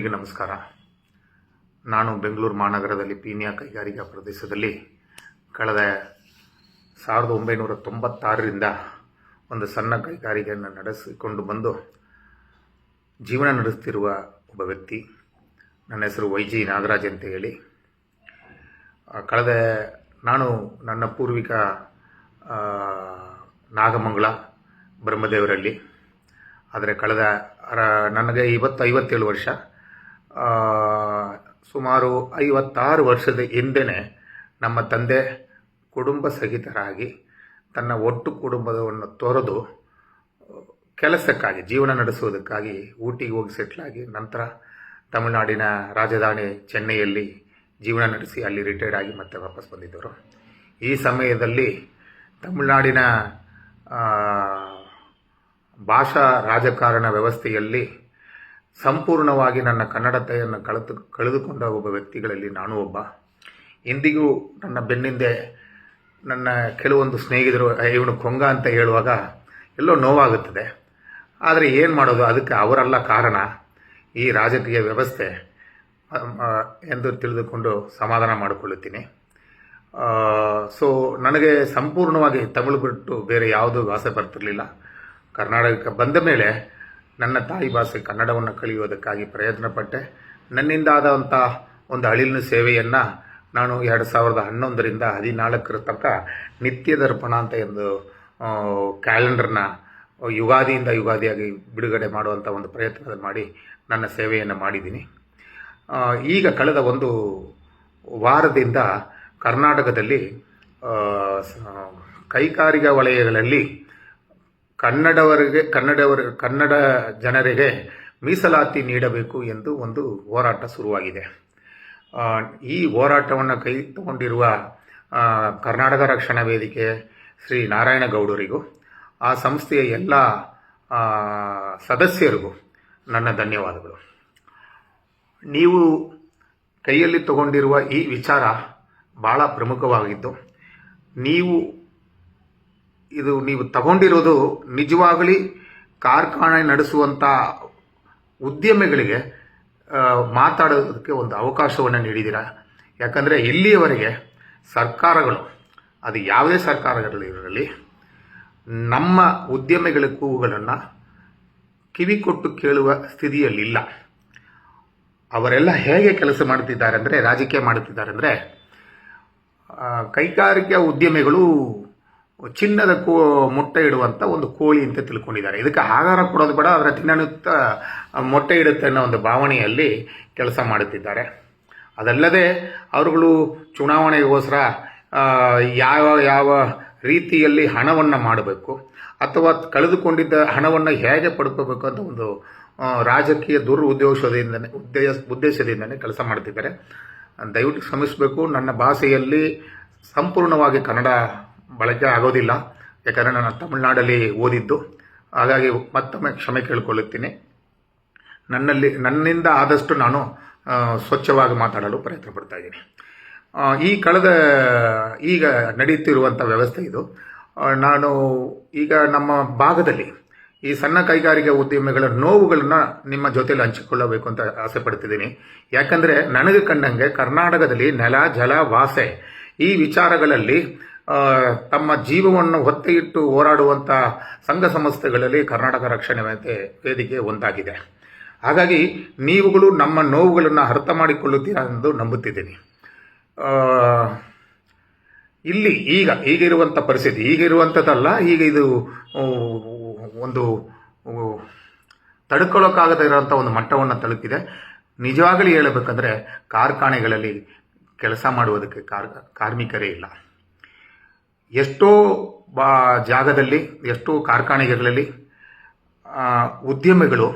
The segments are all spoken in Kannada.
ಎಲ್ಲರಿಗೂ ನಮಸ್ಕಾರ. ನಾನು ಬೆಂಗಳೂರು ಮಹಾನಗರದಲ್ಲಿ ಪೀನಿಯಾ ಕೈಗಾರಿಕಾ ಪ್ರದೇಶದಲ್ಲಿ ಕಳೆದ ಸಾವಿರದ ಒಂಬೈನೂರ ತೊಂಬತ್ತಾರರಿಂದ ಒಂದು ಸಣ್ಣ ಕೈಗಾರಿಕೆಯನ್ನು ನಡೆಸಿಕೊಂಡು ಬಂದು ಜೀವನ ನಡೆಸ್ತಿರುವ ಒಬ್ಬ ವ್ಯಕ್ತಿ. ನನ್ನ ಹೆಸರು ವೈ ಜಿ ನಾಗರಾಜ್ ಅಂತ ಹೇಳಿ. ಕಳೆದ ನಾನು ನನ್ನ ಪೂರ್ವಿಕ ನಾಗಮಂಗಳ ಬ್ರಹ್ಮದೇವರಲ್ಲಿ ಆದರೆ ಕಳೆದ ನನಗೆ ಇವತ್ತು ಐವತ್ತೇಳು ವರ್ಷ. ಸುಮಾರು ಐವತ್ತಾರು ವರ್ಷದ ಹಿಂದೆನೇ ನಮ್ಮ ತಂದೆ ಕುಟುಂಬ ಸಹಿತರಾಗಿ ತನ್ನ ಒಟ್ಟು ಕುಟುಂಬವನ್ನು ತೊರೆದು, ಕೆಲಸಕ್ಕಾಗಿ, ಜೀವನ ನಡೆಸುವುದಕ್ಕಾಗಿ ಊಟಿಗೆ ಹೋಗಿ ಸೆಟ್ಲಾಗಿ ನಂತರ ತಮಿಳುನಾಡಿನ ರಾಜಧಾನಿ ಚೆನ್ನೈಯಲ್ಲಿ ಜೀವನ ನಡೆಸಿ ಅಲ್ಲಿ ರಿಟೈರ್ಡ್ ಆಗಿ ಮತ್ತೆ ವಾಪಸ್ ಬಂದಿದ್ದರು. ಈ ಸಮಯದಲ್ಲಿ ತಮಿಳುನಾಡಿನ ಭಾಷಾ ರಾಜಕಾರಣ ವ್ಯವಸ್ಥೆಯಲ್ಲಿ ಸಂಪೂರ್ಣವಾಗಿ ನನ್ನ ಕನ್ನಡತೆಯನ್ನು ಕಳೆದು ಕಳೆದುಕೊಂಡ ಒಬ್ಬ ವ್ಯಕ್ತಿಗಳಲ್ಲಿ ನಾನು ಒಬ್ಬ. ಇಂದಿಗೂ ನನ್ನ ಬೆನ್ನಿಂದೆ ನನ್ನ ಕೆಲವೊಂದು ಸ್ನೇಹಿತರು "ಏ, ಇವನು ಕೊಂಗ ಅಂತ ಹೇಳುವಾಗ ಎಲ್ಲೋ ನೋವಾಗುತ್ತದೆ. ಆದರೆ ಏನು ಮಾಡೋದು? ಅದಕ್ಕೆ ಅವರಲ್ಲ ಕಾರಣ. ಈ ರಾಜಕೀಯ ವ್ಯವಸ್ಥೆ ಎಂದು ತಿಳಿದುಕೊಂಡು ಸಮಾಧಾನ ಮಾಡಿಕೊಳ್ಳುತ್ತೀನಿ. ಸೊ ನನಗೆ ಸಂಪೂರ್ಣವಾಗಿ ತಮಿಳು ಬಿಟ್ಟು ಬೇರೆ ಯಾವುದೂ ಭಾಷೆ ಬರ್ತಿರಲಿಲ್ಲ. ಕರ್ನಾಟಕಕ್ಕೆ ಬಂದ ಮೇಲೆ ನನ್ನ ತಾಯಿ ಭಾಷೆ ಕನ್ನಡವನ್ನು ಕಲಿಯೋದಕ್ಕಾಗಿ ಪ್ರಯತ್ನಪಟ್ಟೆ. ನನ್ನಿಂದಾದಂಥ ನನ್ನಿಂದ ಒಂದು ಅಳಿಲಿನ ಸೇವೆಯನ್ನು ನಾನು ಎರಡು ಸಾವಿರದ ಹನ್ನೊಂದರಿಂದ ಹದಿನಾಲ್ಕರ ತನಕ ನಿತ್ಯ ದರ್ಪಣ ಅಂತ ಒಂದು ಕ್ಯಾಲೆಂಡರ್ನ ಯುಗಾದಿಯಿಂದ ಯುಗಾದಿಯಾಗಿ ಬಿಡುಗಡೆ ಮಾಡುವಂಥ ಒಂದು ಪ್ರಯತ್ನ ಮಾಡಿ ನನ್ನ ಸೇವೆಯನ್ನು ಮಾಡಿದ್ದೀನಿ. ಈಗ ಕಳೆದ ಒಂದು ವಾರದಿಂದ ಕರ್ನಾಟಕದಲ್ಲಿ ಕೈಗಾರಿಕಾ ವಲಯಗಳಲ್ಲಿ ಕನ್ನಡವರಿಗೆ, ಕನ್ನಡವರ, ಕನ್ನಡ ಜನರಿಗೆ ಮೀಸಲಾತಿ ನೀಡಬೇಕು ಎಂದು ಒಂದು ಹೋರಾಟ ಶುರುವಾಗಿದೆ. ಈ ಹೋರಾಟವನ್ನು ಕೈ ತಗೊಂಡಿರುವ ಕರ್ನಾಟಕ ರಕ್ಷಣಾ ವೇದಿಕೆ ಶ್ರೀ ನಾರಾಯಣ ಗೌಡರಿಗೂ, ಆ ಸಂಸ್ಥೆಯ ಎಲ್ಲ ಸದಸ್ಯರಿಗೂ ನನ್ನ ಧನ್ಯವಾದಗಳು. ನೀವು ಕೈಯಲ್ಲಿ ತಗೊಂಡಿರುವ ಈ ವಿಚಾರ ಭಾಳ ಪ್ರಮುಖವಾಗಿದ್ದು, ನೀವು ಇದು ನೀವು ತಗೊಂಡಿರೋದು ನಿಜವಾಗಲಿ ಕಾರ್ಖಾನೆ ನಡೆಸುವಂಥ ಉದ್ಯಮಿಗಳಿಗೆ ಮಾತಾಡೋದಕ್ಕೆ ಒಂದು ಅವಕಾಶವನ್ನು ನೀಡಿದ್ದೀರಾ? ಯಾಕಂದರೆ ಇಲ್ಲಿಯವರೆಗೆ ಸರ್ಕಾರಗಳು, ಅದು ಯಾವುದೇ ಸರ್ಕಾರಗಳಿರಲಿ ನಮ್ಮ ಉದ್ಯಮಿಗಳ ಕೂಗುಗಳನ್ನು ಕಿವಿ ಕೊಟ್ಟು ಕೇಳುವ ಸ್ಥಿತಿಯಲ್ಲಿಲ್ಲ. ಅವರೆಲ್ಲ ಹೇಗೆ ಕೆಲಸ ಮಾಡುತ್ತಿದ್ದಾರೆ ಅಂದರೆ, ರಾಜಕೀಯ ಮಾಡುತ್ತಿದ್ದಾರೆ ಅಂದರೆ ಕೈಗಾರಿಕಾ ಉದ್ಯಮಿಗಳು ಚಿನ್ನದ ಕೋ, ಮೊಟ್ಟೆ ಇಡುವಂಥ ಒಂದು ಕೋಳಿ ಅಂತ ತಿಳ್ಕೊಂಡಿದ್ದಾರೆ. ಇದಕ್ಕೆ ಆಹಾರ ಕೊಡೋದು ಬೇಡ ಅದರ ತಿನ್ನನುತ್ತ ಮೊಟ್ಟೆ ಇಡುತ್ತೆ ಅನ್ನೋ ಒಂದು ಭಾವನೆಯಲ್ಲಿ ಕೆಲಸ ಮಾಡುತ್ತಿದ್ದಾರೆ. ಅದಲ್ಲದೆ ಅವರುಗಳು ಚುನಾವಣೆಗೋಸ್ಕರ ಯಾವ ಯಾವ ರೀತಿಯಲ್ಲಿ ಹಣವನ್ನು ಮಾಡಬೇಕು, ಅಥವಾ ಕಳೆದುಕೊಂಡಿದ್ದ ಹಣವನ್ನು ಹೇಗೆ ಪಡ್ಕೋಬೇಕು ಅಂತ ಒಂದು ರಾಜಕೀಯ ದುರ್ ಉದ್ದೇಶದಿಂದನೇ ಉದ್ದೇಶ, ಉದ್ದೇಶದಿಂದನೇ ಕೆಲಸ ಮಾಡ್ತಿದ್ದಾರೆ ದಯವಿಟ್ಟು ಶ್ರಮಿಸಬೇಕು ನನ್ನ ಭಾಷೆಯಲ್ಲಿ ಸಂಪೂರ್ಣವಾಗಿ ಕನ್ನಡ ಬಳಕೆ ಆಗೋದಿಲ್ಲ. ಯಾಕಂದರೆ ನಾನು ತಮಿಳ್ನಾಡಲ್ಲಿ ಓದಿದ್ದು. ಹಾಗಾಗಿ ಮತ್ತೊಮ್ಮೆ ಕ್ಷಮೆ ಕೇಳಿಕೊಳ್ಳುತ್ತೀನಿ. ನನ್ನಲ್ಲಿ, ನನ್ನಿಂದ ಆದಷ್ಟು ನಾನು ಸ್ವಚ್ಛವಾಗಿ ಮಾತಾಡಲು ಪ್ರಯತ್ನ ಪಡ್ತಾ ಇದ್ದೀನಿ. ಈ ಕಳೆದ, ಈಗ ನಡೆಯುತ್ತಿರುವಂಥ ವ್ಯವಸ್ಥೆ ಇದು. ನಾನು ಈಗ ನಮ್ಮ ಭಾಗದಲ್ಲಿ ಈ ಸಣ್ಣ ಕೈಗಾರಿಕೆ ಉದ್ಯಮಿಗಳ ನೋವುಗಳನ್ನು ನಿಮ್ಮ ಜೊತೆಯಲ್ಲಿ ಹಂಚಿಕೊಳ್ಳಬೇಕು ಅಂತ ಆಸೆ ಪಡ್ತಿದ್ದೀನಿ. ಯಾಕಂದರೆ ನನಗೆ ಕಂಡಂಗೆ ಕರ್ನಾಟಕದಲ್ಲಿ ನೆಲ, ಜಲ, ವಾಸೆ ಈ ವಿಚಾರಗಳಲ್ಲಿ ತಮ್ಮ ಜೀವವನ್ನು ಹೊತ್ತೆ ಇಟ್ಟು ಹೋರಾಡುವಂಥ ಸಂಘ ಸಂಸ್ಥೆಗಳಲ್ಲಿ ಕರ್ನಾಟಕ ರಕ್ಷಣೆ ವೇದಿಕೆ ವೇದಿಕೆ ಒಂದಾಗಿದೆ. ಹಾಗಾಗಿ ನೀವುಗಳು ನಮ್ಮ ನೋವುಗಳನ್ನು ಅರ್ಥ ಮಾಡಿಕೊಳ್ಳುತ್ತೀರಾ ಎಂದು ನಂಬುತ್ತಿದ್ದೀನಿ. ಇಲ್ಲಿ ಈಗ ಈಗಿರುವಂಥ ಪರಿಸ್ಥಿತಿ ಈಗಿರುವಂಥದ್ದಲ್ಲ ಈಗ ಇದು ಒಂದು ತಡ್ಕೊಳ್ಳೋಕ್ಕಾಗದೇ ಇರೋಂಥ ಒಂದು ಮಟ್ಟವನ್ನು ತಲುಪಿದೆ. ನಿಜವಾಗಲೂ ಹೇಳಬೇಕಂದ್ರೆ, ಕಾರ್ಖಾನೆಗಳಲ್ಲಿ ಕೆಲಸ ಮಾಡುವುದಕ್ಕೆ ಕಾರ್, ಕಾರ್ಮಿಕರೇ ಇಲ್ಲ. ಎಷ್ಟೋ ಬಾ ಜಾಗದಲ್ಲಿ, ಎಷ್ಟೋ ಕಾರ್ಖಾನೆಗಳಲ್ಲಿ ಉದ್ಯಮಿಗಳು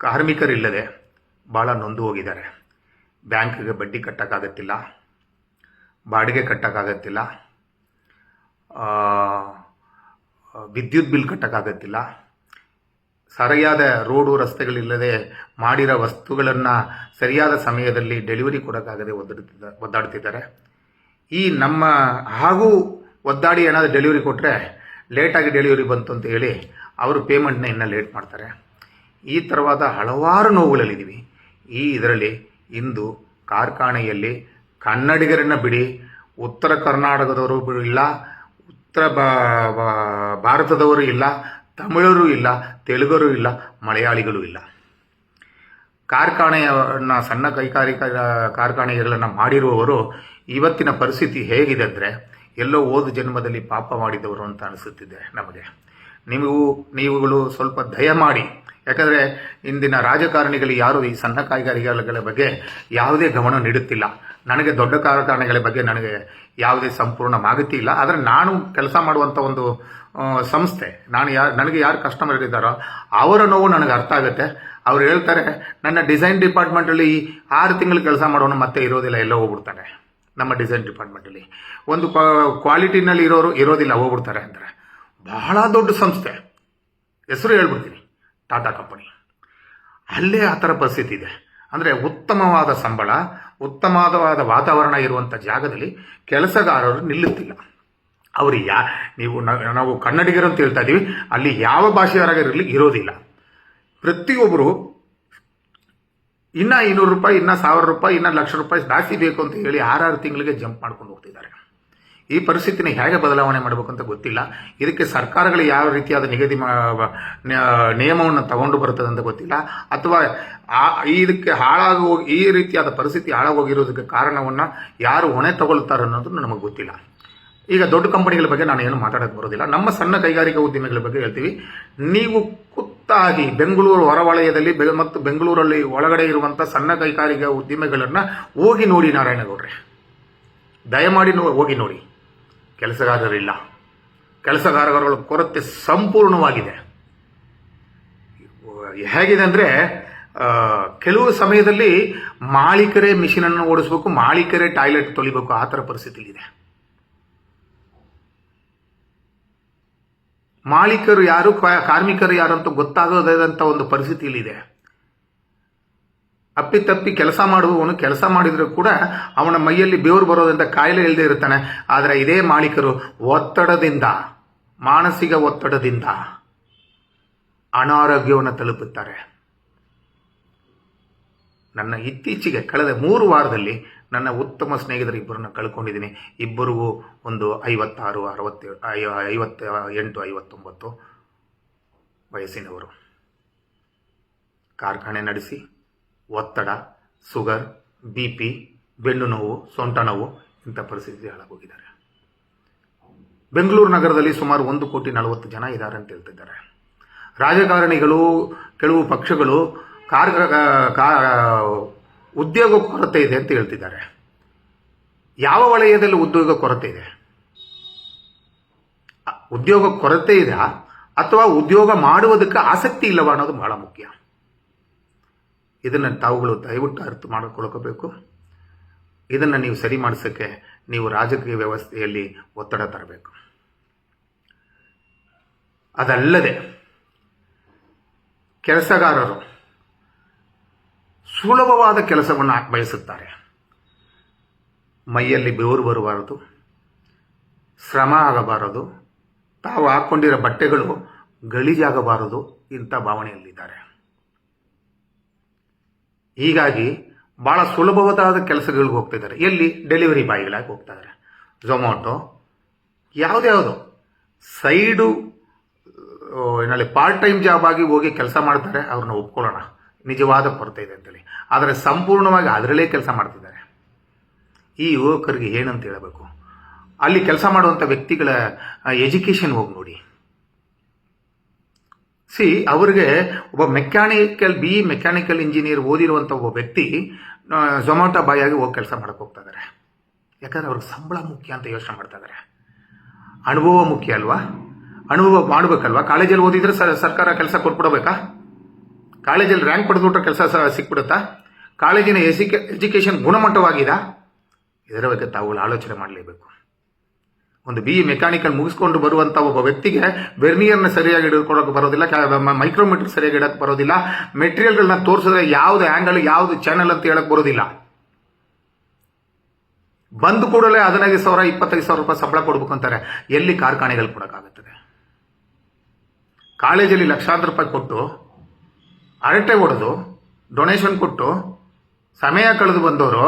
ಕಾರ್ಮಿಕರಿಲ್ಲದೆ ಭಾಳ ನೊಂದು ಹೋಗಿದ್ದಾರೆ. ಬ್ಯಾಂಕ್ಗೆ ಬಡ್ಡಿ ಕಟ್ಟೋಕ್ಕಾಗತ್ತಿಲ್ಲ, ಬಾಡಿಗೆ ಕಟ್ಟೋಕ್ಕಾಗತ್ತಿಲ್ಲ ವಿದ್ಯುತ್ ಬಿಲ್ ಕಟ್ಟೋಕ್ಕಾಗತ್ತಿಲ್ಲ. ಸರಿಯಾದ ರೋಡು ರಸ್ತೆಗಳಿಲ್ಲದೆ ಮಾಡಿರೋ ವಸ್ತುಗಳನ್ನು ಸರಿಯಾದ ಸಮಯದಲ್ಲಿ ಡೆಲಿವರಿ ಕೊಡೋಕ್ಕಾಗದೆ ಒದ್ದಾಡ್ತಿದ್ದ, ಒದ್ದಾಡ್ತಿದ್ದಾರೆ. ಈ ನಮ್ಮ ಹಾಗೂ ಒದ್ದಾಡಿ ಏನಾದರೂ ಡೆಲಿವರಿ ಕೊಟ್ಟರೆ ಲೇಟಾಗಿ ಡೆಲಿವರಿ ಬಂತು ಅಂತ ಹೇಳಿ ಅವರು ಪೇಮೆಂಟ್ನ ಇನ್ನೂ ಲೇಟ್ ಮಾಡ್ತಾರೆ. ಈ ಥರವಾದ ಹಲವಾರು ನೋವುಗಳಲ್ಲಿದ್ದೀವಿ. ಈ ಇದರಲ್ಲಿ ಇಂದು ಕಾರ್ಖಾನೆಯಲ್ಲಿ ಕನ್ನಡಿಗರನ್ನು ಬಿಡಿ, ಉತ್ತರ ಕರ್ನಾಟಕದವರು ಇಲ್ಲ, ಉತ್ತರ ಭಾರತದವರು ಇಲ್ಲ, ತಮಿಳರು ಇಲ್ಲ, ತೆಲುಗರು ಇಲ್ಲ, ಮಲಯಾಳಿಗಳು ಇಲ್ಲ. ಕಾರ್ಖಾನೆಯನ್ನ ಸಣ್ಣ ಕೈಗಾರಿಕಾ ಕಾರ್ಖಾನೆಗಳನ್ನು ಮಾಡಿರುವವರು ಇವತ್ತಿನ ಪರಿಸ್ಥಿತಿ ಹೇಗಿದೆ ಅಂದರೆ ಎಲ್ಲೋ ಓದು ಜನ್ಮದಲ್ಲಿ ಪಾಪ ಮಾಡಿದವರು ಅಂತ ಅನಿಸುತ್ತಿದೆ ನಮಗೆ. ನೀವು, ನೀವುಗಳು ಸ್ವಲ್ಪ ದಯ ಮಾಡಿ. ಯಾಕಂದರೆ ಇಂದಿನ ರಾಜಕಾರಣಿಗಳು ಯಾರು ಈ ಸಣ್ಣ ಕೈಗಾರಿಕೆಗಳ ಬಗ್ಗೆ ಯಾವುದೇ ಗಮನ ನೀಡುತ್ತಿಲ್ಲ. ನನಗೆ ದೊಡ್ಡ ಕಾರ್ಖಾನೆಗಳ ಬಗ್ಗೆ ನನಗೆ ಯಾವುದೇ ಸಂಪೂರ್ಣ ಮಾಹಿತಿ ಇಲ್ಲ. ಆದರೆ ನಾನು ಕೆಲಸ ಮಾಡುವಂಥ ಒಂದು ಸಂಸ್ಥೆ. ನಾನು ಯಾರು ನನಗೆ ಯಾರು ಕಸ್ಟಮರ್ ಇದ್ದಾರೋ ಅವರ ನೋವು ನನಗೆ ಅರ್ಥ ಆಗುತ್ತೆ. ಅವ್ರು ಹೇಳ್ತಾರೆ, ನನ್ನ ಡಿಸೈನ್ ಡಿಪಾರ್ಟ್ಮೆಂಟಲ್ಲಿ ಆರು ತಿಂಗಳು ಕೆಲಸ ಮಾಡೋನು ಮತ್ತೆ ಇರೋದಿಲ್ಲ, ಎಲ್ಲ ಹೋಗ್ಬಿಡ್ತಾರೆ. ನಮ್ಮ ಡಿಸೈನ್ ಡಿಪಾರ್ಟ್ಮೆಂಟಲ್ಲಿ ಒಂದು ಕ್ವಾಲಿಟಿನಲ್ಲಿ ಇರೋರು ಇರೋದಿಲ್ಲ, ಹೋಗ್ಬಿಡ್ತಾರೆ ಅಂದರೆ. ಬಹಳ ದೊಡ್ಡ ಸಂಸ್ಥೆ. ಹೆಸರು ಹೇಳ್ಬಿಡ್ತೀನಿ. ಟಾಟಾ ಕಂಪನಿ ಅಲ್ಲೇ ಆ ಥರ ಪರಿಸ್ಥಿತಿ ಇದೆ. ಅಂದರೆ ಉತ್ತಮವಾದ ಸಂಬಳ, ಉತ್ತಮವಾದ ವಾತಾವರಣ ಇರುವಂಥ ಜಾಗದಲ್ಲಿ ಕೆಲಸಗಾರರು ನಿಲ್ಲುತ್ತಿಲ್ಲ. ಅವರು ಯಾ, ನೀವು ನಾವು ಕನ್ನಡಿಗರು ಅಂತ ಹೇಳ್ತಾ ಇದ್ದೀವಿ ಅಲ್ಲಿ ಯಾವ ಭಾಷೆಯವರಾಗಿರಲಿ ಇರೋದಿಲ್ಲ. ಪ್ರತಿಯೊಬ್ಬರು ಇನ್ನ ಇನ್ನೂರು ರೂಪಾಯಿ, ಇನ್ನ ಸಾವಿರ ರೂಪಾಯಿ, ಇನ್ನ ಲಕ್ಷ ರೂಪಾಯಿ ಜಾಸ್ತಿ ಬೇಕು ಅಂತ ಹೇಳಿ ಆರಾರು ತಿಂಗಳಿಗೆ ಜಂಪ್ ಮಾಡ್ಕೊಂಡು ಹೋಗ್ತಿದ್ದಾರೆ. ಈ ಪರಿಸ್ಥಿತಿನ ಹೇಗೆ ಬದಲಾವಣೆ ಮಾಡಬೇಕು ಅಂತ ಗೊತ್ತಿಲ್ಲ. ಇದಕ್ಕೆ ಸರ್ಕಾರಗಳು ಯಾವ ರೀತಿಯಾದ ನಿಗದಿ ನಿಯಮವನ್ನು ತಗೊಂಡು ಬರ್ತದೆ ಅಂತ ಗೊತ್ತಿಲ್ಲ. ಅಥವಾ ಆ ಇದಕ್ಕೆ ಹಾಳಾಗಿ ಈ ರೀತಿಯಾದ ಪರಿಸ್ಥಿತಿ ಹಾಳಾಗೋಗಿರೋದಕ್ಕೆ ಕಾರಣವನ್ನು ಯಾರು ಹೊಣೆ ತಗೊಳ್ತಾರೆ ಅನ್ನೋದು ನಮಗೆ ಗೊತ್ತಿಲ್ಲ. ಈಗ ದೊಡ್ಡ ಕಂಪನಿಗಳ ಬಗ್ಗೆ ನಾನು ಏನು ಮಾತಾಡೋಕೆ ಬರೋದಿಲ್ಲ. ನಮ್ಮ ಸಣ್ಣ ಕೈಗಾರಿಕಾ ಉದ್ಯಮಿಗಳ ಬಗ್ಗೆ ಹೇಳ್ತೀವಿ. ನೀವು ಕುತ್ತಾಗಿ ಬೆಂಗಳೂರು ಹೊರವಲಯದಲ್ಲಿ ಬೆ- ಮತ್ತು ಬೆಂಗಳೂರಲ್ಲಿ ಒಳಗಡೆ ಇರುವಂಥ ಸಣ್ಣ ಕೈಗಾರಿಕಾ ಉದ್ಯಮಿಗಳನ್ನು ಹೋಗಿ ನೋಡಿ ನಾರಾಯಣಗೌಡ್ರೆ. ದಯಮಾಡಿ ನೋ- ಹೋಗಿ ನೋಡಿ. ಕೆಲಸಗಾರರಿಲ್ಲ. ಕೆಲಸಗಾರಗಳ ಕೊರತೆ ಸಂಪೂರ್ಣವಾಗಿದೆ. ಹೇಗಿದೆ ಅಂದರೆ ಕೆಲವು ಸಮಯದಲ್ಲಿ ಮಾಲೀಕರೇ ಮಿಷಿನನ್ನು ಓಡಿಸ್ಬೇಕು, ಮಾಲೀಕರೇ ಟಾಯ್ಲೆಟ್ ತೊಳಿಬೇಕು, ಆ ಥರ ಪರಿಸ್ಥಿತಿ ಇದೆ ಮಾಲೀಕರು ಯಾರು ಕಾರ್ಮಿಕರು ಯಾರು ಅಂತ ಗೊತ್ತಾಗದಂಥ ಒಂದು ಪರಿಸ್ಥಿತಿಯಲ್ಲಿದೆ. ಅಪ್ಪಿತಪ್ಪಿ ಕೆಲಸ ಮಾಡುವವನು ಕೆಲಸ ಮಾಡಿದರೂ ಕೂಡ ಅವನ ಮೈಯಲ್ಲಿ ಬೆವರು ಬರೋದಂತ ಕಾಯಿಲೆ ಇಲ್ಲದೆ ಇರ್ತಾನೆ ಆದರೆ ಇದೇ ಮಾಲೀಕರು ಒತ್ತಡದಿಂದ, ಮಾನಸಿಕ ಒತ್ತಡದಿಂದ ಅನಾರೋಗ್ಯವನ್ನು ತಲುಪುತ್ತಾರೆ. ನನ್ನ ಇತ್ತೀಚೆಗೆ, ಕಳೆದ ಮೂರು ವಾರದಲ್ಲಿ ನನ್ನ ಉತ್ತಮ ಸ್ನೇಹಿತರು ಇಬ್ಬರನ್ನು ಕಳ್ಕೊಂಡಿದ್ದೀನಿ. ಇಬ್ಬರಿಗೂ ಒಂದು ಐವತ್ತಾರು, ಅರವತ್ತೇಳು ಐವತ್ತ, ಎಂಟು, ಐವತ್ತೊಂಬತ್ತು ವಯಸ್ಸಿನವರು. ಕಾರ್ಖಾನೆ ನಡೆಸಿ, ಒತ್ತಡ, ಸುಗರ್, ಬಿ ಪಿ, ಬೆನ್ನು ನೋವು, ಸೊಂಟ ನೋವು ಇಂಥ ಪರಿಸ್ಥಿತಿ ಹಾಳಾಗೋಗಿದ್ದಾರೆ. ಬೆಂಗಳೂರು ನಗರದಲ್ಲಿ ಸುಮಾರು ಒಂದು ಕೋಟಿ ನಲವತ್ತು ಜನ ಇದ್ದಾರೆ ಅಂತ ಹೇಳ್ತಿದ್ದಾರೆ. ರಾಜಕಾರಣಿಗಳು, ಕೆಲವು ಪಕ್ಷಗಳು ಕಾರ್ ಉದ್ಯೋಗ ಕೊರತೆ ಇದೆ ಅಂತ ಹೇಳ್ತಿದ್ದಾರೆ. ಯಾವ ವಲಯದಲ್ಲಿ ಉದ್ಯೋಗ ಕೊರತೆ ಇದೆ? ಉದ್ಯೋಗ ಕೊರತೆ ಇದೆ ಅಥವಾ ಉದ್ಯೋಗ ಮಾಡುವುದಕ್ಕೆ ಆಸಕ್ತಿ ಇಲ್ಲವ ಅನ್ನೋದು ಬಹಳ ಮುಖ್ಯ. ಇದನ್ನು ತಾವುಗಳು ದಯವಿಟ್ಟು ಅರ್ಥ ಮಾಡಿಕೊಳ್ಕೋಬೇಕು. ಇದನ್ನು ನೀವು ಸರಿ ಮಾಡಿಸೋಕ್ಕೆ ನೀವು ರಾಜಕೀಯ ವ್ಯವಸ್ಥೆಯಲ್ಲಿ ಒತ್ತಡ ತರಬೇಕು. ಅದಲ್ಲದೆ, ಕೆಲಸಗಾರರು ಸುಲಭವಾದ ಕೆಲಸವನ್ನು ಬಯಸುತ್ತಾರೆ. ಮೈಯಲ್ಲಿ ಬೆವರು ಬರಬಾರದು, ಶ್ರಮ ಆಗಬಾರದು, ತಾವು ಹಾಕ್ಕೊಂಡಿರೋ ಬಟ್ಟೆಗಳು ಗಲೀಜಾಗಬಾರದು ಇಂಥ ಭಾವನೆಯಲ್ಲಿದ್ದಾರೆ. ಹೀಗಾಗಿ ಭಾಳ ಸುಲಭವಾದ ಕೆಲಸಗಳಿಗೆ ಹೋಗ್ತಿದ್ದಾರೆ. ಎಲ್ಲಿ? ಡೆಲಿವರಿ ಬಾಯ್ಗಳಾಗಿ ಹೋಗ್ತಾ ಇದ್ದಾರೆ ಝೊಮ್ಯಾಟೊ ಯಾವುದ್ಯಾವುದು ಸೈಡು ಏನಲ್ಲಿ ಪಾರ್ಟ್ ಟೈಮ್ ಜಾಬ್ ಆಗಿ ಹೋಗಿ ಕೆಲಸ ಮಾಡ್ತಾರೆ, ಅವ್ರನ್ನ ಒಪ್ಕೊಳ್ಳೋಣ. ನಿಜವಾದ ಕೊರತೆ ಇದೆ ಅಂತೇಳಿ. ಆದರೆ ಸಂಪೂರ್ಣವಾಗಿ ಅದರಲ್ಲೇ ಕೆಲಸ ಮಾಡ್ತಿದ್ದಾರೆ. ಈ ಯುವಕರಿಗೆ ಏನಂತ ಹೇಳಬೇಕು? ಅಲ್ಲಿ ಕೆಲಸ ಮಾಡುವಂಥ ವ್ಯಕ್ತಿಗಳ ಎಜುಕೇಷನ್ ಹೋಗಿ ನೋಡಿ. ಸಿ ಅವರಿಗೆ ಒಬ್ಬ ಮೆಕ್ಯಾನಿಕಲ್ ಬಿ ಮೆಕ್ಯಾನಿಕಲ್ ಇಂಜಿನಿಯರ್ ಓದಿರುವಂಥ ಒಬ್ಬ ವ್ಯಕ್ತಿ ಝೊಮ್ಯಾಟೊ ಬಾಯ್ ಆಗಿ ಹೋಗಿ ಕೆಲಸ ಮಾಡಕ್ಕೆ ಹೋಗ್ತಾ ಇದ್ದಾರೆ ಯಾಕಂದ್ರೆ ಅವ್ರಿಗೆ ಸಂಬಳ ಮುಖ್ಯ ಅಂತ ಯೋಚನೆ ಮಾಡ್ತಾ ಇದ್ದಾರೆ ಅನುಭವ ಮುಖ್ಯ ಅಲ್ವಾ? ಅನುಭವ ಮಾಡಬೇಕಲ್ವಾ? ಕಾಲೇಜಲ್ಲಿ ಓದಿದ್ರೆ ಸರ್ಕಾರ ಕೆಲಸ ಕೊಟ್ಬಿಡಬೇಕಾ? ಕಾಲೇಜಲ್ಲಿ ರ್ಯಾಂಕ್ ಪಡೆದುಬಿಟ್ರೆ ಕೆಲಸ ಸಿಕ್ಬಿಡುತ್ತಾ? ಕಾಲೇಜಿನ ಎಸಿಕೆ ಎಜುಕೇಷನ್ ಗುಣಮಟ್ಟವಾಗಿದಾ? ಇದರ ಬಗ್ಗೆ ತಾವುಗಳು ಆಲೋಚನೆ ಮಾಡಲೇಬೇಕು. ಒಂದು ಬಿ ಮೆಕ್ಯಾನಿಕಲ್ ಮುಗಿಸ್ಕೊಂಡು ಬರುವಂಥ ಒಬ್ಬ ವ್ಯಕ್ತಿಗೆ ಬೆರ್ನಿಯರ್ನ ಸರಿಯಾಗಿ ಹಿಡಿದುಕೊಳ್ಳೋಕೆ ಬರೋದಿಲ್ಲ ಮೈಕ್ರೋಮೀಟರ್ ಸರಿಯಾಗಿ ಇಡೋಕೆ ಬರೋದಿಲ್ಲ ಮೆಟೀರಿಯಲ್ಗಳನ್ನ ತೋರಿಸಿದ್ರೆ ಯಾವ್ದು ಆ್ಯಂಗಲ್ ಯಾವುದು ಚಾನಲ್ ಅಂತ ಹೇಳಕ್ಕೆ ಬರೋದಿಲ್ಲ. ಬಂದು ಕೂಡಲೇ ಹದಿನೈದು ಸಾವಿರ, ಇಪ್ಪತ್ತೈದು ಸಾವಿರ ರೂಪಾಯಿ ಸಂಬಳ ಕೊಡ್ಬೇಕು ಅಂತಾರೆ. ಎಲ್ಲಿ ಕಾರ್ಖಾನೆಗಳು ಕೊಡೋಕ್ಕಾಗುತ್ತದೆ? ಕಾಲೇಜಲ್ಲಿ ಲಕ್ಷಾಂತರ ರೂಪಾಯಿ ಕೊಟ್ಟು ಹರಟೆ ಹೊಡೆದು ಡೊನೇಷನ್ ಕೊಟ್ಟು, ಸಮಯ ಕಳೆದು ಬಂದವರು,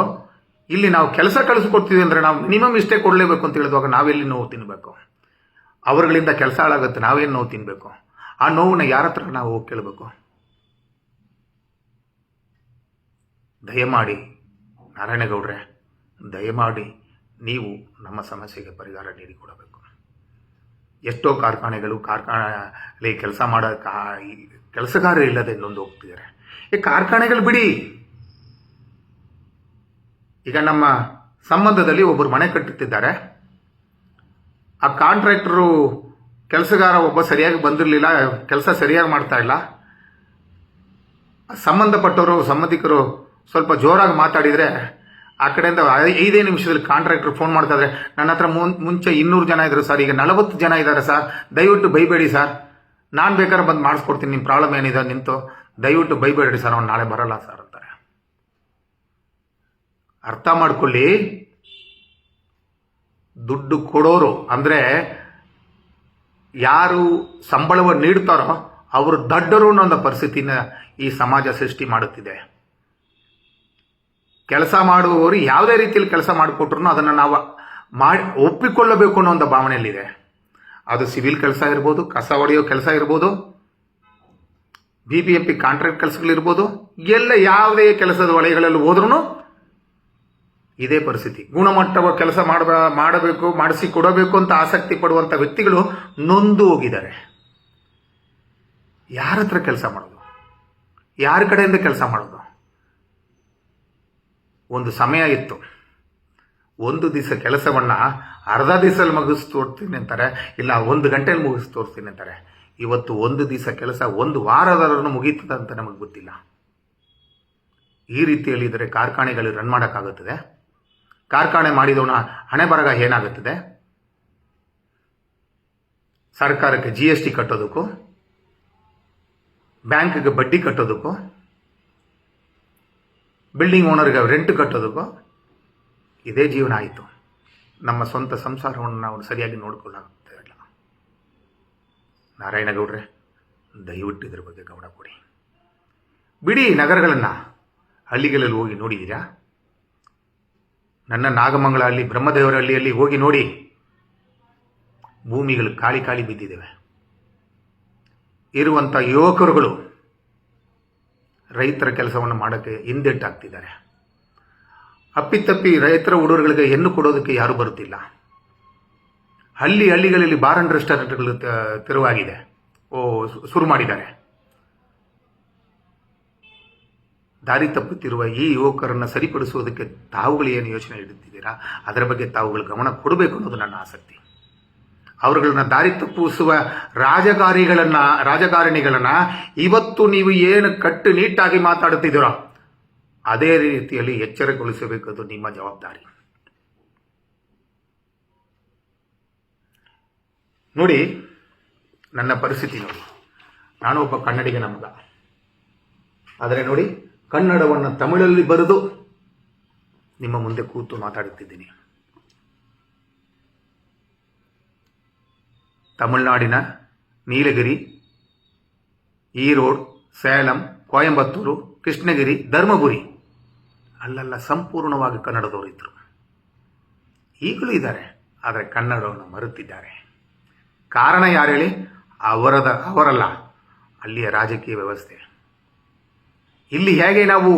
ಇಲ್ಲಿ ನಾವು ಕೆಲಸ ಕಳಿಸ್ಕೊಡ್ತೀವಿ ಅಂದರೆ ನಾವು ಮಿನಿಮಮ್ ಇಷ್ಟೇ ಕೊಡಲೇಬೇಕು ಅಂತ ಹೇಳಿದಾಗ ನಾವೆಲ್ಲಿ ನೋವು ತಿನ್ನಬೇಕು ಅವರುಗಳಿಂದ ಕೆಲಸ ಹಾಳಾಗುತ್ತೆ, ನಾವೇನು ನೋವು ತಿನ್ನಬೇಕು ಆ ನೋವನ್ನ ಯಾರ ಹತ್ರ ನಾವು ಹೋಗಿ ಕೇಳಬೇಕು? ದಯಮಾಡಿ, ನಾರಾಯಣಗೌಡ್ರೆ, ದಯಮಾಡಿ ನೀವು ನಮ್ಮ ಸಮಸ್ಯೆಗೆ ಪರಿಹಾರ ನೀಡಿಕೊಡಬೇಕು ಎಷ್ಟೋ ಕಾರ್ಖಾನೆಗಳು ಕಾರ್ಖಾನೆಯಲ್ಲಿ ಕೆಲಸ ಮಾಡೋ ಕಾ ಕೆಲಸಗಾರ ಇಲ್ಲದೆ ನೊಂದು ಹೋಗ್ತಿದ್ದಾರೆ. ಈ ಕಾರ್ಖಾನೆಗಳು ಬಿಡಿ. ಈಗ ನಮ್ಮ ಸಂಬಂಧದಲ್ಲಿ ಒಬ್ಬರು ಮನೆ ಕಟ್ಟುತ್ತಿದ್ದಾರೆ ಆ ಕಾಂಟ್ರಾಕ್ಟರು ಕೆಲಸಗಾರ ಒಬ್ಬ ಸರಿಯಾಗಿ ಬಂದಿರಲಿಲ್ಲ, ಕೆಲಸ ಸರಿಯಾಗಿ ಮಾಡ್ತಾ ಇಲ್ಲ. ಸಂಬಂಧಪಟ್ಟವರು, ಸಂಬಂಧಿಕರು ಸ್ವಲ್ಪ ಜೋರಾಗಿ ಮಾತಾಡಿದರೆ ಆ ಕಡೆಯಿಂದ ಐದೇ ನಿಮಿಷದಲ್ಲಿ ಕಾಂಟ್ರಾಕ್ಟರ್ ಫೋನ್ ಮಾಡ್ತಾ ಇದ್ದಾರೆ. ನನ್ನ ಹತ್ರ ಮುಂಚೆ ಇನ್ನೂರು ಜನ ಇದ್ದರು ಸರ್, ಈಗ ನಲವತ್ತು ಜನ ಇದ್ದಾರೆ ಸರ್. ದಯವಿಟ್ಟು ಬೈಬೇಡಿ ಸರ್. ನಾನು ಬೇಕಾದ್ರೆ ಬಂದು ಮಾಡಿಸ್ಕೊಡ್ತೀನಿ ನಿಮ್ಮ ಪ್ರಾಬ್ಲಮ್ ಏನಿದೆ ನಿಂತು. ದಯವಿಟ್ಟು ಬೈಬೇಡ್ರಿ ಸರ್, ಅವ್ನು ನಾಳೆ ಬರಲ್ಲ ಸರ್ ಅಂತಾರೆ. ಅರ್ಥ ಮಾಡ್ಕೊಳ್ಳಿ. ದುಡ್ಡು ಕೊಡೋರು ಅಂದರೆ ಯಾರು ಸಂಬಳವನ್ನು ನೀಡ್ತಾರೋ ಅವರು ದಡ್ಡರು ಅನ್ನೋ ಪರಿಸ್ಥಿತಿನ ಈ ಸಮಾಜ ಸೃಷ್ಟಿ ಮಾಡುತ್ತಿದೆ. ಕೆಲಸ ಮಾಡುವವರು ಯಾವುದೇ ರೀತಿಯಲ್ಲಿ ಕೆಲಸ ಮಾಡಿಕೊಟ್ರು ಅದನ್ನು ನಾವು ಮಾಡಿ ಒಪ್ಪಿಕೊಳ್ಳಬೇಕು ಅನ್ನೋ ಒಂದು ಭಾವನೆಯಲ್ಲಿದೆ. ಅದು ಸಿವಿಲ್ ಕೆಲಸ ಇರ್ಬೋದು, ಕಸ ಹೊಡೆಯೋ ಕೆಲಸ ಇರ್ಬೋದು B B M P contract ಕೆಲಸಗಳಿರ್ಬೋದು, ಎಲ್ಲ ಯಾವುದೇ ಕೆಲಸದ ವಲಯಗಳಲ್ಲಿ ಹೋದ್ರೂ ಇದೇ ಪರಿಸ್ಥಿತಿ. ಗುಣಮಟ್ಟವ ಕೆಲಸ ಮಾಡಬ, ಮಾಡಬೇಕು, ಮಾಡಿಸಿ ಕೊಡಬೇಕು ಅಂತ ಆಸಕ್ತಿ ಪಡುವಂಥ ವ್ಯಕ್ತಿಗಳು ನೊಂದು ಹೋಗಿದ್ದಾರೆ. ಯಾರ ಹತ್ರ ಕೆಲಸ ಮಾಡೋದು? ಯಾರ ಕಡೆಯಿಂದ ಕೆಲಸ ಮಾಡೋದು? ಒಂದು ಸಮಯ ಇತ್ತು. ಒಂದು ದಿವಸ ಕೆಲಸವನ್ನ ಅರ್ಧ ದಿವಸಲ್ಲಿ ಮುಗಿಸ್ ತೋರ್ತೀನಿ ಅಂತಾರೆ, ಇಲ್ಲ ಒಂದು ಗಂಟೆಯಲ್ಲಿ ಮುಗಿಸಿ ತೋರ್ತೀನಿ ಅಂತಾರೆ. ಇವತ್ತು ಒಂದು ದಿವಸ ಕೆಲಸ ಒಂದು ವಾರದಲ್ಲೂ ಮುಗೀತದೆ ಅಂತ ನಮಗೆ ಗೊತ್ತಿಲ್ಲ. ಈ ರೀತಿಯಲ್ಲಿ ಇದ್ರೆ ಕಾರ್ಖಾನೆಗಳು ರನ್ ಮಾಡೋಕ್ಕಾಗುತ್ತದೆ. ಕಾರ್ಖಾನೆ ಮಾಡಿದವನ ಹಣೆ ಬರಗ ಏನಾಗುತ್ತದೆ? ಸರ್ಕಾರಕ್ಕೆ ಜಿ ಎಸ್ ಟಿ ಕಟ್ಟೋದಕ್ಕೂ, ಬ್ಯಾಂಕ್ಗೆ ಬಡ್ಡಿ ಕಟ್ಟೋದಕ್ಕೂ, ಬಿಲ್ಡಿಂಗ್ ಓನರ್ಗೆ ರೆಂಟ್ ಕಟ್ಟೋದಕ್ಕೂ ಇದೇ ಜೀವನ ಆಯಿತು. ನಮ್ಮ ಸ್ವಂತ ಸಂಸಾರವನ್ನು ನಾವು ಸರಿಯಾಗಿ ನೋಡ್ಕೊಳ್ಳಾಗ್ತಾ ಇಲ್ಲ. ನಾರಾಯಣಗೌಡ್ರೆ, ದಯವಿಟ್ಟು ಇದರ ಬಗ್ಗೆ ಗಮನ ಕೊಡಿ. ಬಿಡಿ ನಗರಗಳನ್ನು. ಹಳ್ಳಿಗಳಲ್ಲಿ ಹೋಗಿ ನೋಡಿದ್ದೀರಾ ನನ್ನ ನಾಗಮಂಗಲ ಹಳ್ಳಿ, ಬ್ರಹ್ಮದೇವರ ಹಳ್ಳಿಯಲ್ಲಿ ಹೋಗಿ ನೋಡಿ. ಭೂಮಿಗಳು ಕಾಳಿ ಕಾಳಿ ಬಿದ್ದಿದ್ದಾವೆ. ಇರುವಂಥ ಯುವಕರುಗಳು ರೈತರ ಕೆಲಸವನ್ನು ಮಾಡೋಕ್ಕೆ ಹಿಂದೆಟ್ಟಾಗ್ತಿದ್ದಾರೆ ಅಪ್ಪಿತಪ್ಪಿ ರೈತರ ಹುಡುಗರುಗಳಿಗೆ ಹೆಣ್ಣು ಕೊಡೋದಕ್ಕೆ ಯಾರೂ ಬರುತ್ತಿಲ್ಲ. ಹಳ್ಳಿ ಹಳ್ಳಿಗಳಲ್ಲಿ ಬಾರ್ ಅಂಡ್ ರೆಸ್ಟೋರೆಂಟ್ಗಳು ತೆರವಾಗಿದೆ. ಓ ಶುರು ಮಾಡಿದ್ದಾರೆ. ದಾರಿ ತಪ್ಪುತ್ತಿರುವ ಈ ಯುವಕರನ್ನು ಸರಿಪಡಿಸುವುದಕ್ಕೆ ತಾವುಗಳು ಏನು ಯೋಚನೆ ಇಡುತ್ತಿದ್ದೀರಾ? ಅದರ ಬಗ್ಗೆ ತಾವುಗಳು ಗಮನ ಕೊಡಬೇಕು ಅನ್ನೋದು ನನ್ನ ಆಸಕ್ತಿ. ಅವರುಗಳನ್ನ ದಾರಿ ತಪ್ಪಿಸುವ ರಾಜಕಾರಿಗಳನ್ನ, ರಾಜಕಾರಣಿಗಳನ್ನು ಇವತ್ತು ನೀವು ಏನು ಕಟ್ಟು ನೀಟಾಗಿ ಮಾತಾಡುತ್ತಿದ್ದೀರೋ ಅದೇ ರೀತಿಯಲ್ಲಿ ಎಚ್ಚರಗೊಳಿಸಬೇಕದು ನಿಮ್ಮ ಜವಾಬ್ದಾರಿ. ನೋಡಿ, ನನ್ನ ಪರಿಸ್ಥಿತಿ ನೋಡಿ. ನಾನು ಒಬ್ಬ ಕನ್ನಡಿಗನ ಮಗ ಆದರೆ ನೋಡಿ, ಕನ್ನಡವನ್ನು ತಮಿಳಲ್ಲಿ ಬರೆದು ನಿಮ್ಮ ಮುಂದೆ ಕೂತು ಮಾತಾಡುತ್ತಿದ್ದೀನಿ. ತಮಿಳುನಾಡಿನ ನೀಲಗಿರಿ, ಈರೋಡ್, ಸೇಲಂ, ಕೋಯಂಬತ್ತೂರು, ಕೃಷ್ಣಗಿರಿ, ಧರ್ಮಪುರಿ. ಅಲ್ಲೆಲ್ಲ ಸಂಪೂರ್ಣವಾಗಿ ಕನ್ನಡದವರು ಇದ್ದರು ಈಗಲೂ ಇದ್ದಾರೆ, ಆದರೆ ಕನ್ನಡವನ್ನು ಮರೆತಿದ್ದಾರೆ. ಕಾರಣ ಯಾರು ಹೇಳಿ? ಅವರದ, ಅವರಲ್ಲ, ಅಲ್ಲಿಯ ರಾಜಕೀಯ ವ್ಯವಸ್ಥೆ. ಇಲ್ಲಿ ಹೇಗೆ ನಾವು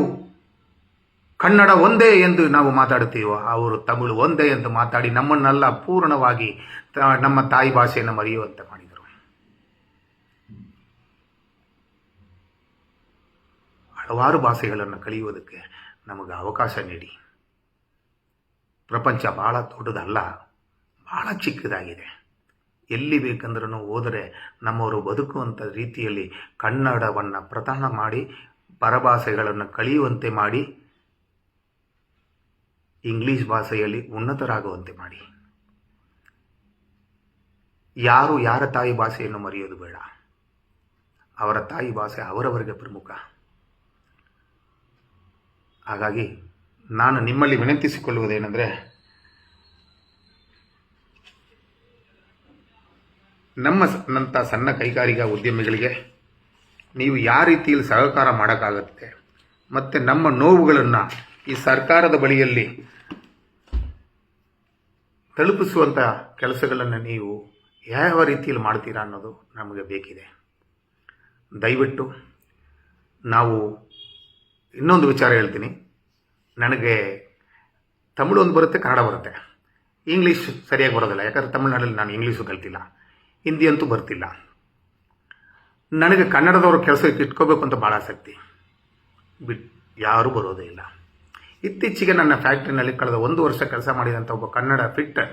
ಕನ್ನಡ ಒಂದೇ ಎಂದು ನಾವು ಮಾತಾಡುತ್ತೀವೋ, ಅವರು ತಮಿಳು ಒಂದೇ ಎಂದು ಮಾತಾಡಿ ನಮ್ಮನ್ನೆಲ್ಲ ಪೂರ್ಣವಾಗಿ ನಮ್ಮ ತಾಯಿ ಭಾಷೆಯನ್ನು ಮರೆಯುವಂತೆ ಮಾಡಿದರು. ಹಲವಾರು ಭಾಷೆಗಳನ್ನು ಕಲಿಯುವುದಕ್ಕೆ ನಮಗೆ ಅವಕಾಶ ನೀಡಿ. ಪ್ರಪಂಚ ಭಾಳ ದೊಡ್ಡದಲ್ಲ ಭಾಳ ಚಿಕ್ಕದಾಗಿದೆ. ಎಲ್ಲಿ ಬೇಕಂದ್ರೂ ಹೋದರೆ ನಮ್ಮವರು ಬದುಕುವಂಥ ರೀತಿಯಲ್ಲಿ ಕನ್ನಡವನ್ನು ಪ್ರಧಾನ ಮಾಡಿ, ಪರಭಾಷೆಗಳನ್ನು ಕಲಿಯುವಂತೆ ಮಾಡಿ, ಇಂಗ್ಲೀಷ್ ಭಾಷೆಯಲ್ಲಿ ಉನ್ನತರಾಗುವಂತೆ ಮಾಡಿ. ಯಾರು ಯಾರ ತಾಯಿ ಭಾಷೆಯನ್ನು ಮರೆಯೋದು ಬೇಡ. ಅವರ ತಾಯಿ ಭಾಷೆ ಅವರವರಿಗೆ ಪ್ರಮುಖ. ಹಾಗಾಗಿ ನಾನು ನಿಮ್ಮಲ್ಲಿ ವಿನಂತಿಸಿಕೊಳ್ಳುವುದೇನೆಂದರೆ, ನಮ್ಮ ನಂಥ ಸಣ್ಣ ಕೈಗಾರಿಕಾ ಉದ್ಯಮಿಗಳಿಗೆ ನೀವು ಯಾವ ರೀತಿಯಲ್ಲಿ ಸಹಕಾರ ಮಾಡೋಕ್ಕಾಗತ್ತೆ, ಮತ್ತು ನಮ್ಮ ನೋವುಗಳನ್ನು ಈ ಸರ್ಕಾರದ ಬಳಿಯಲ್ಲಿ ತಲುಪಿಸುವಂಥ ಕೆಲಸಗಳನ್ನು ನೀವು ಯಾವ ರೀತಿಯಲ್ಲಿ ಮಾಡ್ತೀರಾ ಅನ್ನೋದು ನಮಗೆ ಬೇಕಿದೆ. ದಯವಿಟ್ಟು ನಾವು ಇನ್ನೊಂದು ವಿಚಾರ ಹೇಳ್ತೀನಿ. ನನಗೆ ತಮಿಳು ಒಂದು ಬರುತ್ತೆ, ಕನ್ನಡ ಬರುತ್ತೆ. ಇಂಗ್ಲೀಷ್ ಸರಿಯಾಗಿ ಬರೋದಿಲ್ಲ. ಯಾಕಂದರೆ ತಮಿಳ್ನಾಡಲ್ಲಿ ನಾನು ಇಂಗ್ಲೀಷು ಕಲ್ತಿಲ್ಲ. ಹಿಂದಿ ಅಂತೂ ಬರ್ತಿಲ್ಲ. ನನಗೆ ಕನ್ನಡದವ್ರ ಕೆಲಸಕ್ಕೆ ಇಟ್ಕೋಬೇಕು ಅಂತ ಭಾಳ ಆಸಕ್ತಿ. ಬಿಟ್ ಯಾರೂ ಬರೋದೇ ಇಲ್ಲ. ಇತ್ತೀಚೆಗೆ ನನ್ನ ಫ್ಯಾಕ್ಟ್ರಿನಲ್ಲಿ ಕಳೆದ ಒಂದು ವರ್ಷ ಕೆಲಸ ಮಾಡಿದಂಥ ಒಬ್ಬ ಕನ್ನಡ ಫಿಟ್ಟರ್,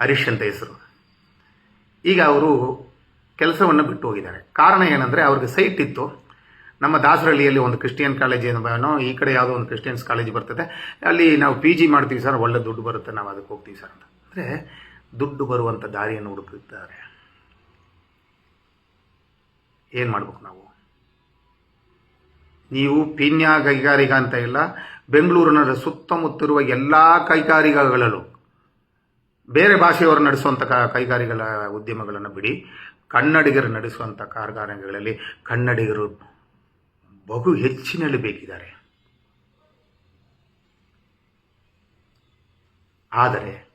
ಹರೀಶ್ ಅಂತ ಹೆಸರು. ಈಗ ಅವರು ಕೆಲಸವನ್ನು ಬಿಟ್ಟು ಹೋಗಿದ್ದಾರೆ. ಕಾರಣ ಏನಂದರೆ ಅವ್ರಿಗೆ ಸೈಟ್ ಇತ್ತು. ನಮ್ಮ ದಾಸರಳ್ಳಿಯಲ್ಲಿ ಒಂದು ಕ್ರಿಶ್ಚಿಯನ್ ಕಾಲೇಜ್ ಏನೋ ಈ ಕಡೆ ಯಾವುದೋ ಒಂದು ಕ್ರಿಶ್ಚಿಯನ್ಸ್ ಕಾಲೇಜ್ ಬರ್ತದೆ. ಅಲ್ಲಿ ನಾವು ಪಿ ಜಿ ಮಾಡ್ತೀವಿ ಸರ್, ಒಳ್ಳೆ ದುಡ್ಡು ಬರುತ್ತೆ, ನಾವು ಅದಕ್ಕೆ ಹೋಗ್ತೀವಿ ಸರ್ ಅಂತ. ಅಂದರೆ ದುಡ್ಡು ಬರುವಂಥ ದಾರಿಯನ್ನು ಹುಡುಕುತ್ತಾರೆ ಏನು ಮಾಡ್ಬೇಕು ನಾವು? ನೀವು ಪೀಣ್ಯ ಕೈಗಾರಿಕಾ ಅಂತ ಇಲ್ಲ, ಬೆಂಗಳೂರಿನ ಸುತ್ತಮುತ್ತಿರುವ ಎಲ್ಲ ಕೈಗಾರಿಕೆಗಳಲ್ಲೂ, ಬೇರೆ ಭಾಷೆಯವರು ನಡೆಸುವಂಥ ಕ ಕೈಗಾರಿಕೆಗಳ ಉದ್ಯಮಗಳನ್ನು ಬಿಡಿ. ಕನ್ನಡಿಗರು ನಡೆಸುವಂಥ ಕಾರ್ಖಾನೆಗಳಲ್ಲಿ ಕನ್ನಡಿಗರು ಬಹು ಹೆಚ್ಚಿನಲ್ಲಿ ಬೇಕಿದ್ದಾರೆ ಆದರೆ,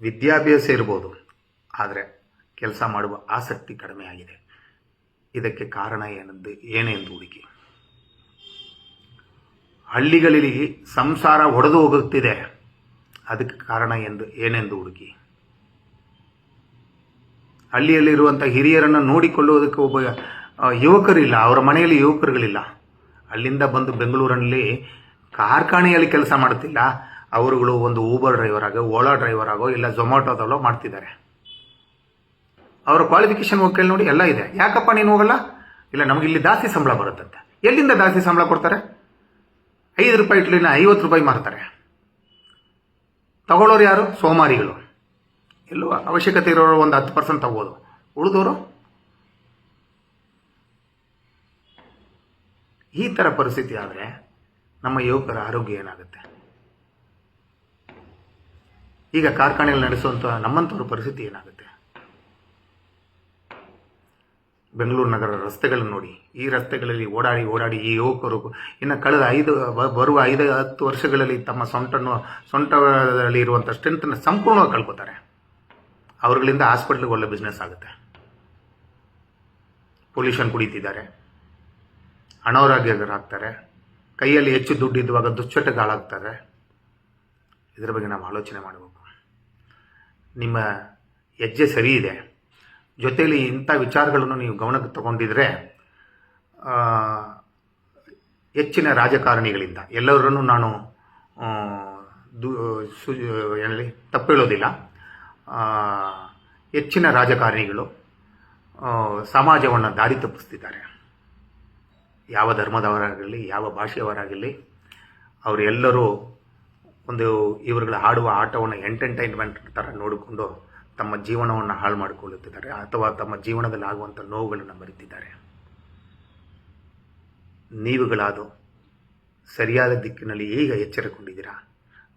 ವಿದ್ಯಾಭ್ಯಾಸ ಇರ್ಬೋದು, ಆದರೆ ಕೆಲಸ ಮಾಡುವ ಆಸಕ್ತಿ ಕಡಿಮೆ ಆಗಿದೆ ಇದಕ್ಕೆ ಕಾರಣ ಏನೆಂದು ಏನೆಂದು ಹುಡುಕಿ. ಹಳ್ಳಿಗಳಲ್ಲಿ ಸಂಸಾರ ಒಡೆದು ಹೋಗುತ್ತಿದೆ. ಅದಕ್ಕೆ ಕಾರಣ ಎಂದು, ಏನೆಂದು ಹುಡುಕಿ. ಹಳ್ಳಿಯಲ್ಲಿರುವಂಥ ಹಿರಿಯರನ್ನು ನೋಡಿಕೊಳ್ಳುವುದಕ್ಕೆ ಒಬ್ಬ ಯುವಕರಿಲ್ಲ, ಅವರ ಮನೆಯಲ್ಲಿ ಯುವಕರುಗಳಿಲ್ಲ. ಅಲ್ಲಿಂದ ಬಂದು ಬೆಂಗಳೂರಿನಲ್ಲಿ ಕಾರ್ಖಾನೆಯಲ್ಲಿ ಕೆಲಸ ಮಾಡ್ತಿಲ್ಲ ಅವರುಗಳು ಒಂದು ಊಬರ್ ಡ್ರೈವರ್ ಆಗೋ ಓಲಾ ಡ್ರೈವರ್ ಆಗೋ, ಇಲ್ಲ ಝೊಮ್ಯಾಟೋದಲ್ಲೋ ಮಾಡ್ತಿದ್ದಾರೆ. ಅವರ ಕ್ವಾಲಿಫಿಕೇಶನ್ ಹೋಗಿ ನೋಡಿ ಎಲ್ಲ ಇದೆ. ಯಾಕಪ್ಪ ನೀನು ಹೋಗಲ್ಲ? ಇಲ್ಲ, ನಮಗೆ ಇಲ್ಲಿ ದಾಸ್ತಿ ಸಂಬಳ ಬರುತ್ತಂತೆ. ಎಲ್ಲಿಂದ ಜಾಸ್ತಿ ಸಂಬಳ ಕೊಡ್ತಾರೆ? ಐದು ರೂಪಾಯಿ ಇಟ್ಲಿನ ಐವತ್ತು ರೂಪಾಯಿ ಮಾರ್ತಾರೆ. ತಗೊಳ್ಳೋರು ಯಾರು? ಸೋಮಾರಿಗಳು. ಎಲ್ಲೋ ಅವಶ್ಯಕತೆ ಇರೋರು ಒಂದು ಹತ್ತು ಪರ್ಸೆಂಟ್ ತಗೋದು ಉಳಿದವರು? ಈ ಥರ ಪರಿಸ್ಥಿತಿ ಆದರೆ ನಮ್ಮ ಯುವಕರ ಆರೋಗ್ಯ ಏನಾಗುತ್ತೆ? ಈಗ ಕಾರ್ಖಾನೆಯಲ್ಲಿ ನಡೆಸುವಂಥ ನಮ್ಮಂಥವ್ರ ಪರಿಸ್ಥಿತಿ ಏನಾಗುತ್ತೆ? ಬೆಂಗಳೂರು ನಗರ ರಸ್ತೆಗಳನ್ನು ನೋಡಿ. ಈ ರಸ್ತೆಗಳಲ್ಲಿ ಓಡಾಡಿ ಓಡಾಡಿ ಈ ಯುವಕರು ಇನ್ನು ಕಳೆದ ಐದು, ಬರುವ ಐದು, ಹತ್ತು ವರ್ಷಗಳಲ್ಲಿ ತಮ್ಮ ಸೊಂಟನ್ನು, ಸೊಂಟದಲ್ಲಿ ಇರುವಂಥ ಸ್ಟ್ರೆಂತನ್ನು ಸಂಪೂರ್ಣವಾಗಿ ಕಳ್ಕೊತಾರೆ. ಅವರುಗಳಿಂದ ಹಾಸ್ಪಿಟ್ಲಿಗೆ ಒಳ್ಳೆ ಬಿಸ್ನೆಸ್ ಆಗುತ್ತೆ. ಪೊಲ್ಯೂಷನ್ ಕುಡಿತಿದ್ದಾರೆ. ಅನಾರೋಗ್ಯರಾಗ್ತಾರೆ ಕೈಯಲ್ಲಿ ಹೆಚ್ಚು ದುಡ್ಡು ಇದ್ದುವಾಗ ಗಾಳಾಗ್ತಾರೆ ಹಾಳಾಗ್ತಾರೆ ಇದರ ಬಗ್ಗೆ ನಾವು ಆಲೋಚನೆ ಮಾಡಬೇಕು. ನಿಮ್ಮ ಹೆಜ್ಜೆ ಸರಿ ಇದೆ. ಜೊತೆಯಲ್ಲಿ ಇಂಥ ವಿಚಾರಗಳನ್ನು ನೀವು ಗಮನಕ್ಕೆ ತಗೊಂಡಿದ್ರೆ ಹೆಚ್ಚಿನ ರಾಜಕಾರಣಿಗಳಿಂದ. ಎಲ್ಲರನ್ನೂ ನಾನು ದು, ಸು ಏನಲ್ಲಿ ತಪ್ಪೇಳೋದಿಲ್ಲ. ಹೆಚ್ಚಿನ ರಾಜಕಾರಣಿಗಳು ಸಮಾಜವನ್ನು ದಾರಿ ತಪ್ಪಿಸ್ತಿದ್ದಾರೆ. ಯಾವ ಧರ್ಮದವರಾಗಲಿ, ಯಾವ ಭಾಷೆಯವರಾಗಲಿ, ಅವರೆಲ್ಲರೂ ಒಂದು ಇವರುಗಳು ಆಡುವ ಆಟವನ್ನು ಎಂಟರ್ಟೈನ್ಮೆಂಟ್ ಥರ ನೋಡಿಕೊಂಡು ತಮ್ಮ ಜೀವನವನ್ನು ಹಾಳು ಮಾಡಿಕೊಳ್ಳುತ್ತಿದ್ದಾರೆ, ಅಥವಾ ತಮ್ಮ ಜೀವನದಲ್ಲಿ ಆಗುವಂಥ ನೋವುಗಳನ್ನು ಮರೆತಿದ್ದಾರೆ. ನೀವುಗಳಾದು ಸರಿಯಾದ ದಿಕ್ಕಿನಲ್ಲಿ ಈಗ ಎಚ್ಚರಗೊಂಡಿದ್ದೀರಾ?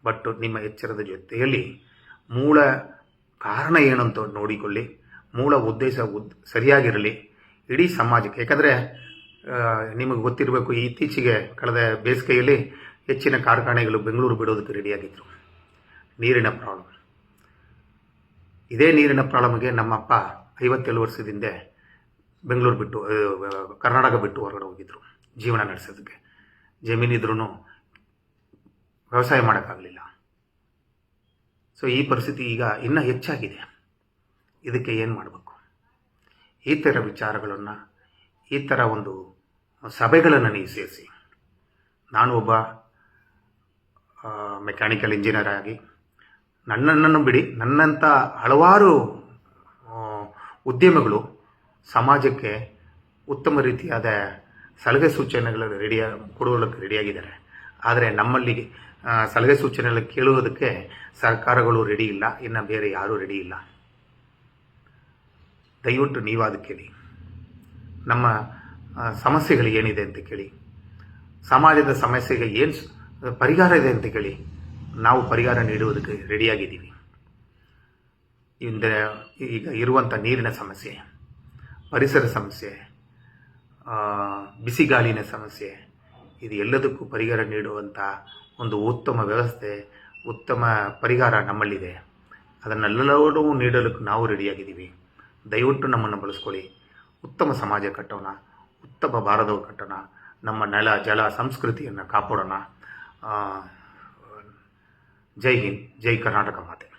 ಬಟ್ ನಿಮ್ಮ ಎಚ್ಚರದ ಜೊತೆಯಲ್ಲಿ ಮೂಲ ಕಾರಣ ಏನಂತ ನೋಡಿಕೊಳ್ಳಿ, ಮೂಲ ಉದ್ದೇಶ ಉದ್ ಸರಿಯಾಗಿರಲಿ. ಇಡೀ ಸಮಾಜಕ್ಕೆ, ಯಾಕಂದರೆ ನಿಮಗೆ ಗೊತ್ತಿರಬೇಕು, ಇತ್ತೀಚೆಗೆ ಕಳೆದ ಬೇಸಿಗೆಯಲ್ಲಿ ಹೆಚ್ಚಿನ ಕಾರ್ಖಾನೆಗಳು ಬೆಂಗಳೂರು ಬಿಡೋದಕ್ಕೆ ರೆಡಿಯಾಗಿದ್ದರು ನೀರಿನ ಪ್ರಾಬ್ಲಮ್ ಇದೇ ನೀರಿನ ಪ್ರಾಬ್ಲಮ್ಗೆ ನಮ್ಮಪ್ಪ ಐವತ್ತೇಳು ವರ್ಷದಿಂದ ಬೆಂಗಳೂರು ಬಿಟ್ಟು ಕರ್ನಾಟಕ ಬಿಟ್ಟು ಹೊರಗಡೆ ಹೋಗಿದ್ರು, ಜೀವನ ನಡೆಸೋದಕ್ಕೆ. ಜಮೀನಿದ್ರೂ ವ್ಯವಸಾಯ ಮಾಡೋಕ್ಕಾಗಲಿಲ್ಲ. ಸೊ ಈ ಪರಿಸ್ಥಿತಿ ಈಗ ಇನ್ನೂ ಹೆಚ್ಚಾಗಿದೆ. ಇದಕ್ಕೆ ಏನು ಮಾಡಬೇಕು? ಈ ಥರ ವಿಚಾರಗಳನ್ನು ಈ ಥರ ಒಂದು ಸಭೆಗಳನ್ನು ನೀವು ಸೇರಿಸಿ. ನಾನು ಒಬ್ಬ ಮೆಕ್ಯಾನಿಕಲ್ ಇಂಜಿನಿಯರ್ ಆಗಿ, ನನ್ನನ್ನು ಬಿಡಿ ನನ್ನಂಥ ಹಲವಾರು ಉದ್ಯಮಗಳು ಸಮಾಜಕ್ಕೆ ಉತ್ತಮ ರೀತಿಯಾದ ಸಲಹೆ ಸೂಚನೆಗಳನ್ನು ರೆಡಿಯ ಕೊಡುವುದಕ್ಕೆ ರೆಡಿಯಾಗಿದ್ದಾರೆ ಆದರೆ ನಮ್ಮಲ್ಲಿ ಸಲಹೆ ಸೂಚನೆಗಳು ಕೇಳುವುದಕ್ಕೆ ಸರ್ಕಾರಗಳು ರೆಡಿ ಇಲ್ಲ, ಇನ್ನು ಬೇರೆ ಯಾರೂ ರೆಡಿ ಇಲ್ಲ. ದಯವಿಟ್ಟು ನೀವು ಅದಕ್ಕೆ ಕೇಳಿ. ನಮ್ಮ ಸಮಸ್ಯೆಗಳು ಏನಿದೆ ಅಂತ ಕೇಳಿ. ಸಮಾಜದ ಸಮಸ್ಯೆಗೆ ಏನು ಪರಿಹಾರ ಇದೆ ಅಂತ ಕೇಳಿ ನಾವು ಪರಿಹಾರ ನೀಡುವುದಕ್ಕೆ ರೆಡಿಯಾಗಿದ್ದೀವಿ. ಇಂದ ಈಗ ಇರುವಂಥ ನೀರಿನ ಸಮಸ್ಯೆ, ಪರಿಸರ ಸಮಸ್ಯೆ ಬಿಸಿಗಾಲಿನ ಸಮಸ್ಯೆ, ಇದು ಎಲ್ಲದಕ್ಕೂ ಪರಿಹಾರ ನೀಡುವಂಥ ಒಂದು ಉತ್ತಮ ವ್ಯವಸ್ಥೆ, ಉತ್ತಮ ಪರಿಹಾರ ನಮ್ಮಲ್ಲಿದೆ. ಅದನ್ನೆಲ್ಲವೂ ನೀಡಲು ನಾವು ರೆಡಿಯಾಗಿದ್ದೀವಿ. ದಯವಿಟ್ಟು ನಮ್ಮನ್ನು ಬಳಸ್ಕೊಳ್ಳಿ. ಉತ್ತಮ ಸಮಾಜ ಕಟ್ಟೋಣ, ಉತ್ತಮ ಭಾರತವು ಕಟ್ಟೋಣ, ನಮ್ಮ ನೆಲ, ಜಲ, ಸಂಸ್ಕೃತಿಯನ್ನು ಕಾಪಾಡೋಣ. ಜೈ ಹಿಂದ್, ಜೈ ಕರ್ನಾಟಕ ಮಾತೆ.